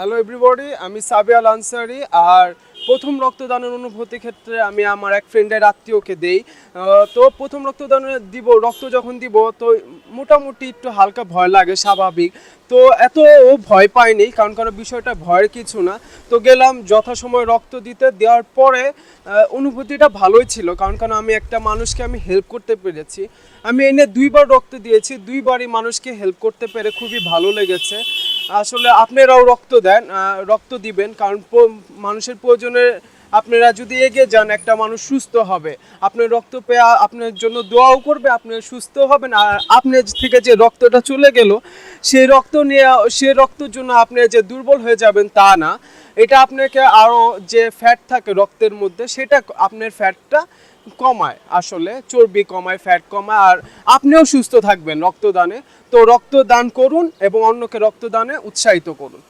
Hello everybody আমি সাবিয়াল আনসারি আর প্রথম রক্তদানের অনুভূতি ক্ষেত্রে আমি আমার এক ফ্রেন্ডের আত্মীয়কে দেই। তো প্রথম রক্তদানে দিব, রক্ত যখন দিব, তো মোটামুটি একটু হালকা ভয় লাগে, স্বাভাবিক। তো এত ও ভয় পায়নি, কারণ কারণ বিষয়টা ভয়ের কিছু না। তো গেলাম যথাসময় রক্ত দিতে, দেওয়ার পরে অনুভূতিটা ভালোই ছিল। কারণ কারণ আমি একটা মানুষকে আমি হেল্প করতে পেরেছি। আমি এনে দুইবার রক্ত দিয়েছি, দুইবারই মানুষকে হেল্প করতে পেরে খুবই ভালো লেগেছে। আসলে আপনারাও রক্ত দেন রক্ত দিবেন, কারণ মানুষের প্রয়োজনে আপনারা যদি এগিয়ে যান, একটা মানুষ সুস্থ হবে। আপনার রক্ত পেয়ে আপনার জন্য দোয়াও করবে, আপনি সুস্থ হবেন। আর আপনার থেকে যে রক্তটা চলে গেল, সেই রক্ত নিয়ে সে রক্তের জন্য আপনি যে দুর্বল হয়ে যাবেন তা না। এটা আপনাকে আরও যে ফ্যাট থাকে রক্তের মধ্যে, সেটা আপনার ফ্যাটটা কমায় আসলে, চর্বি কমায় ফ্যাট কমায়, আর আপনিও সুস্থ থাকবেন রক্তদানে। তো রক্তদান করুন এবং অন্যকে রক্তদানে উৎসাহিত করুন।